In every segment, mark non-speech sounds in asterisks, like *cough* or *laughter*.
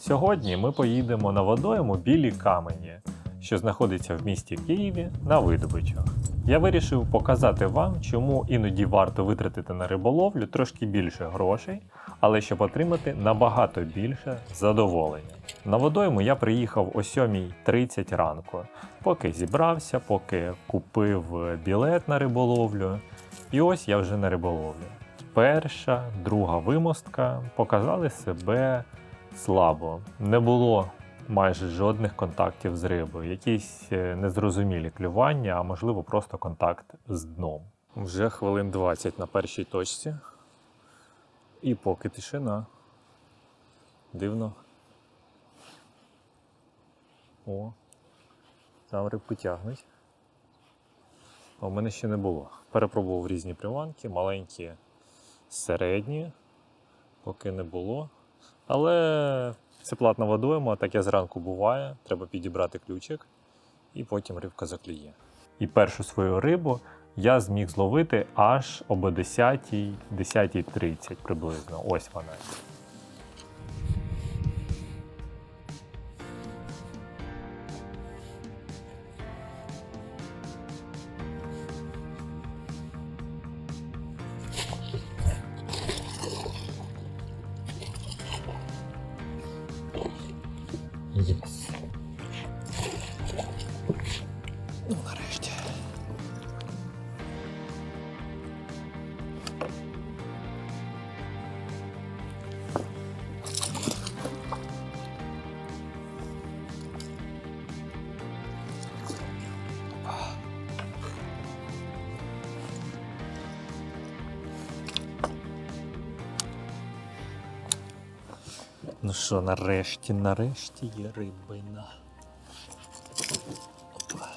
Сьогодні ми поїдемо на водойму Білі Камені, що знаходиться в місті Києві на видобичах. Я вирішив показати вам, чому іноді варто витратити на риболовлю трошки більше грошей, але щоб отримати набагато більше задоволення. На водойму я приїхав о 7.30 ранку, поки зібрався, поки купив білет на риболовлю. І ось я вже на риболовлі. Перша, друга вимостка показали себе слабо. Не було майже жодних контактів з рибою. Якісь е, незрозумілі клювання, а можливо просто контакт з дном. Вже хвилин 20 на першій точці. І поки тишина. Дивно. О, там рибку тягнуть. А в мене ще не було. Перепробував різні приманки, маленькі, середні, поки не було. Але це платна водойма, таке зранку буває. Треба підібрати ключик, і потім рибка заклює. І першу свою рибу я зміг зловити аж об 10 10.30 приблизно. Ось вона. Що, нарешті, нарешті є рибина. Опа.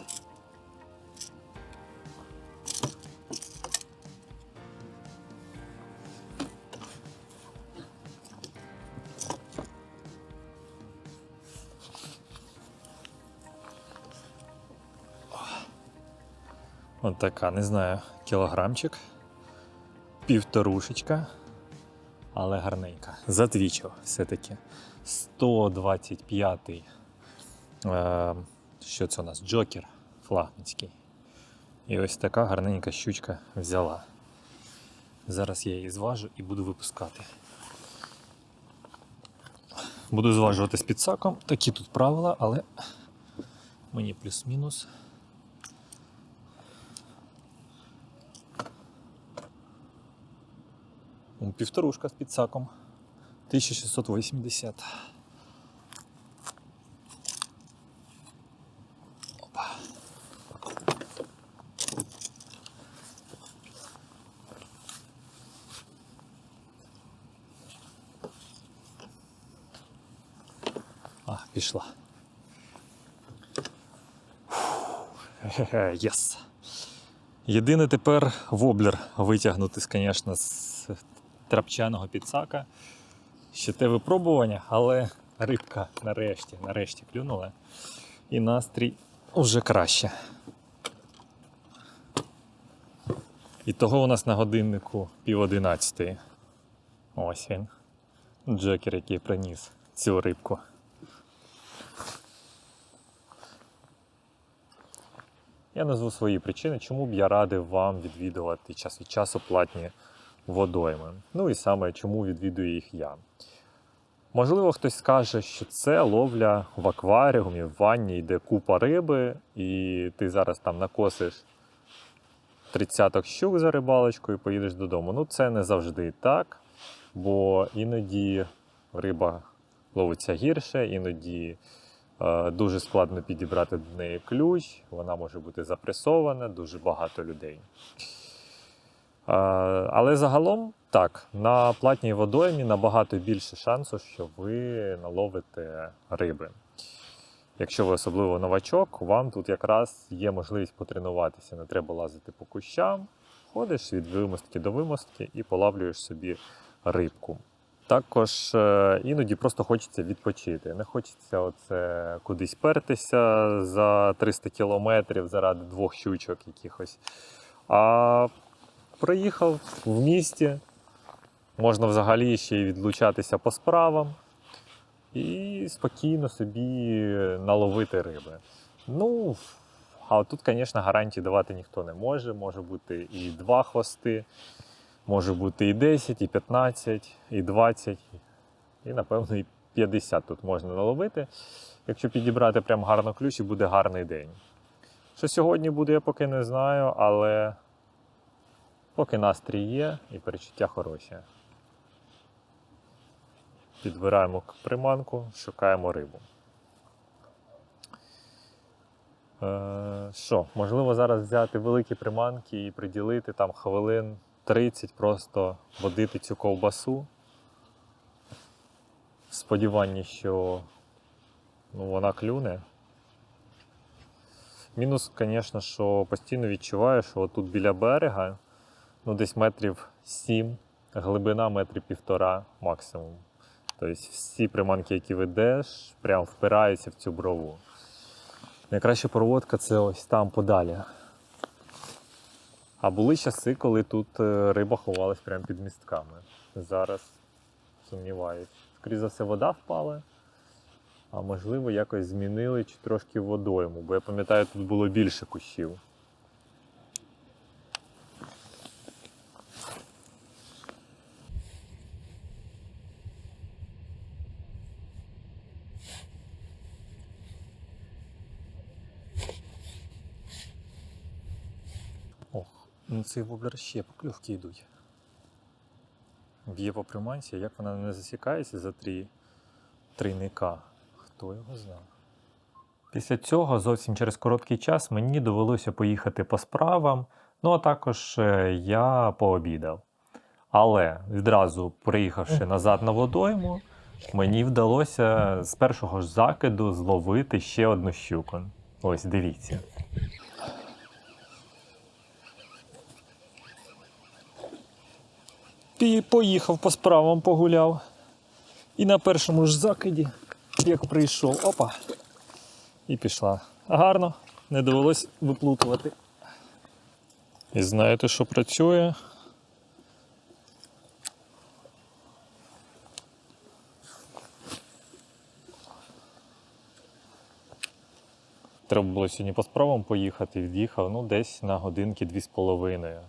От така, не знаю, кілограмчик, півторушечка але гарненька. Затвічив все-таки. 125-й. Е, що це у нас? Джокер флагманський. І ось така гарненька щучка взяла. Зараз я її зважу і буду випускати. Буду зважувати з підсаком. Такі тут правила, але мені плюс-мінус. Півторушка з підсаком. 1680. Опа. А, пішла. *laughs* Єс. Єдине тепер воблер витягнути, звісно, з трапчаного підсака. Ще те випробування, але рибка нарешті, нарешті клюнула. І настрій уже краще. І того у нас на годиннику пів одинадцятої. Ось він. Джекер, який приніс цю рибку. Я назву свої причини, чому б я радив вам відвідувати час від часу платні водойми. Ну і саме чому відвідую їх я. Можливо, хтось скаже, що це ловля в акваріумі, в ванні, йде купа риби, і ти зараз там накосиш тридцяток щук за рибалочкою і поїдеш додому. Ну, це не завжди так, бо іноді риба ловиться гірше, іноді е, дуже складно підібрати до неї ключ, вона може бути запресована, дуже багато людей. Е, Але загалом так, на платній водоймі набагато більше шансу, що ви наловите риби. Якщо ви особливо новачок, вам тут якраз є можливість потренуватися. Не треба лазити по кущам, ходиш від вимостки до вимостки і полавлюєш собі рибку. Також е, іноді просто хочеться відпочити. Не хочеться оце кудись пертися за 300 кілометрів заради двох щучок якихось. А приїхав в місті, можна взагалі ще й відлучатися по справам. і спокійно собі наловити риби. Ну, а тут, звісно, гарантії давати ніхто не може. Може бути і два хвости, може бути і 10, і 15, і 20, і, напевно, і 50 тут можна наловити. Якщо підібрати прям гарно ключ, і буде гарний день. Що сьогодні буде, я поки не знаю, але поки настрій є і перечуття хороші. Підбираємо приманку, шукаємо рибу. Е, Що, можливо, зараз взяти великі приманки і приділити там хвилин 30, просто водити цю ковбасу. В сподіванні, що ну, вона клюне. Мінус, звісно, що постійно відчуваю, що тут біля берега ну, десь метрів 7, глибина метрів півтора максимум. Тобто всі приманки, які ведеш, прям впираються в цю брову. Найкраща проводка це ось там подалі. А були часи, коли тут е, риба ховалась прямо під містками. Зараз сумніваюсь. Скоріше за все, вода впала. А можливо, якось змінили чи трошки водойму, бо я пам'ятаю, тут було більше кущів. Ну цей воблер ще покльовки йдуть. Б'є по приманці, як вона не засікається за три трійника. Хто його знає? Після цього зовсім через короткий час мені довелося поїхати по справам, ну а також е, я пообідав. Але відразу приїхавши назад на водойму, мені вдалося з першого ж закиду зловити ще одну щуку. Ось дивіться. Пі- Поїхав по справам, погуляв. І на першому ж закиді, як прийшов, опа, і пішла. Гарно, не довелось виплутувати. І знаєте, що працює? Треба було сьогодні по справам поїхати, від'їхав ну, десь на годинки дві з половиною.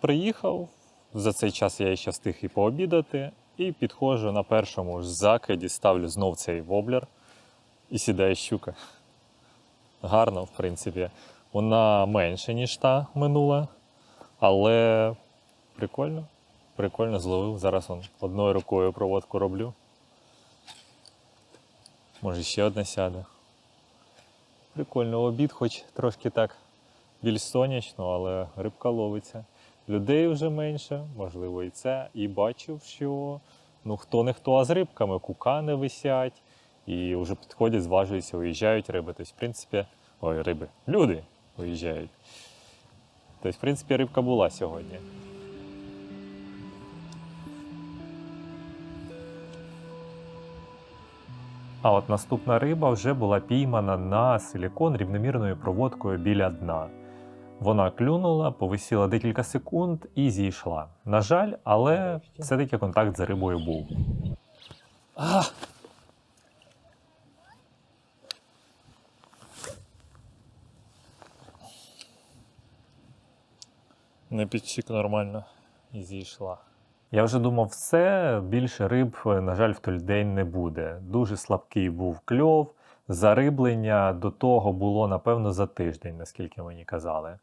Приїхав, за цей час я ще встиг і пообідати, і підходжу на першому ж закиді, ставлю знов цей воблер і сідає щука. Гарно, в принципі. Вона менше, ніж та минула, але прикольно. Прикольно зловив. Зараз он одною рукою проводку роблю. Може ще одна сяде. Прикольно обід, хоч трошки так більш сонячно, але рибка ловиться. Людей вже менше, можливо, і це. І бачив, що ну хто не хто, а з рибками кукани висять, і вже підходять, зважуються, уїжджають риби. Тобто, в принципі, ой, риби, люди уїжджають. Тобто, в принципі, рибка була сьогодні. А от наступна риба вже була піймана на силікон рівномірною проводкою біля дна. Вона клюнула, повисіла декілька секунд і зійшла. На жаль, але все-таки контакт з рибою був. А! Не підсік нормально і зійшла. Я вже думав, все, більше риб, на жаль, в той день не буде. Дуже слабкий був кльов, зариблення до того було, напевно, за тиждень, наскільки мені казали.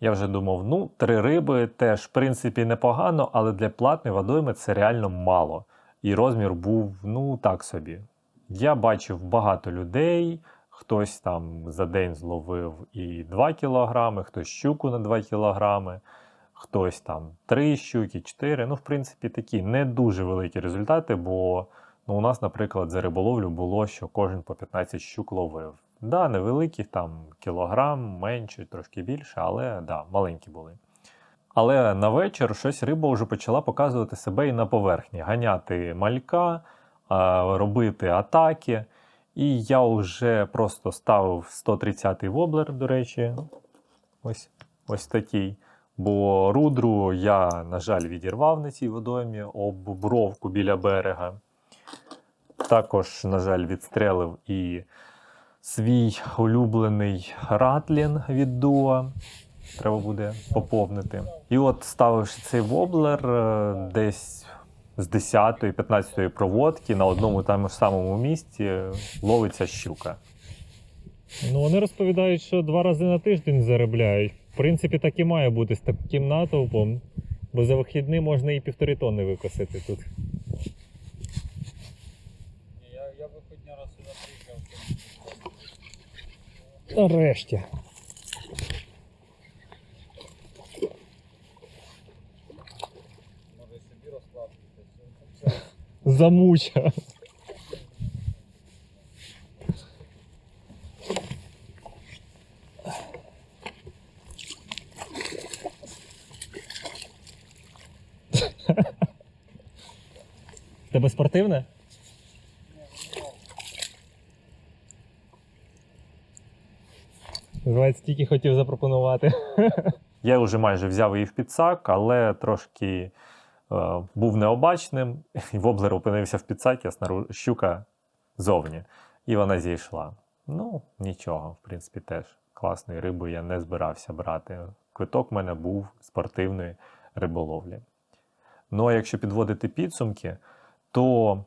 Я вже думав, ну, три риби теж, в принципі, непогано, але для платної водойми це реально мало. І розмір був, ну, так собі. Я бачив багато людей, хтось там за день зловив і 2 кілограми, хтось щуку на 2 кілограми, хтось там 3 щуки, 4. Ну, в принципі, такі не дуже великі результати, бо ну, у нас, наприклад, за риболовлю було, що кожен по 15 щук ловив. Да, невеликі, там кілограм, менше, трошки більше, але да, маленькі були. Але на вечір щось риба вже почала показувати себе і на поверхні, ганяти малька, робити атаки. І я вже просто ставив 130-й воблер, до речі, ось, ось такий. Бо рудру я, на жаль, відірвав на цій водоймі об бровку біля берега. Також, на жаль, відстрелив і свій улюблений ратлін від Дуа. Треба буде поповнити. І от, ставивши цей воблер е, десь з 10-15 проводки на одному тому ж самому місці ловиться щука. Ну, вони розповідають, що два рази на тиждень заробляють. В принципі, так і має бути з таким натовпом, бо за вихідні можна і півтори тонни викосити тут. Я, я виходні раз сюди приїхав. Нарешті. Замуча. Тебе спортивне? Називається, тільки хотів запропонувати. Я вже майже взяв її в підсак, але трошки е, був необачним, і воблер опинився в підсакі, а щука зовні. І вона зійшла. Ну, нічого, в принципі, теж класної риби я не збирався брати. Квиток в мене був спортивної риболовлі. Ну а якщо підводити підсумки, то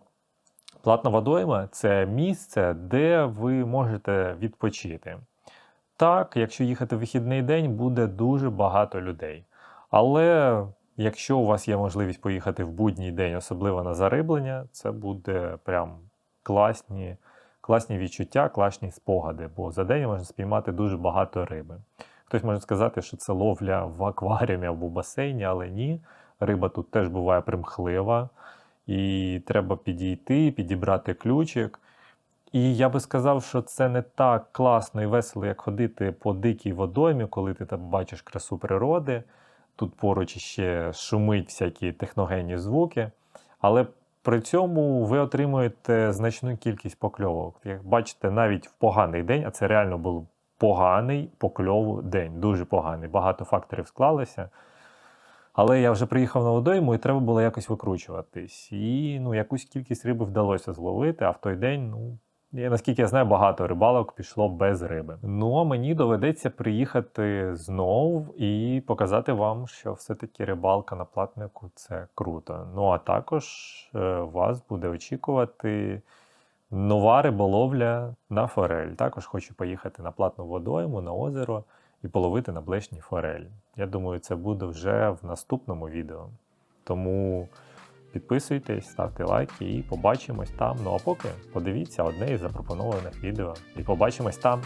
платна водойма це місце, де ви можете відпочити. Так, якщо їхати в вихідний день, буде дуже багато людей. Але якщо у вас є можливість поїхати в будній день, особливо на зариблення, це буде прям класні, класні відчуття, класні спогади, бо за день можна спіймати дуже багато риби. Хтось може сказати, що це ловля в акваріумі або басейні, але ні. Риба тут теж буває примхлива, і треба підійти, підібрати ключик. І я би сказав, що це не так класно і весело, як ходити по дикій водоймі, коли ти там бачиш красу природи. Тут поруч ще шумить всякі техногенні звуки. Але при цьому ви отримуєте значну кількість покльовок. Як бачите, навіть в поганий день, а це реально був поганий покльову день, дуже поганий. Багато факторів склалося. Але я вже приїхав на водойму і треба було якось викручуватись. І ну, якусь кількість риби вдалося зловити, а в той день, ну, я, наскільки я знаю, багато рибалок пішло без риби. Ну а мені доведеться приїхати знов і показати вам, що все-таки рибалка на платнику це круто. Ну а також е, вас буде очікувати нова риболовля на форель. Також хочу поїхати на платну водойму, на озеро і половити на блешні форель. Я думаю, це буде вже в наступному відео. Тому підписуйтесь, ставте лайки і побачимось там. Ну а поки подивіться одне із запропонованих відео. І побачимось там.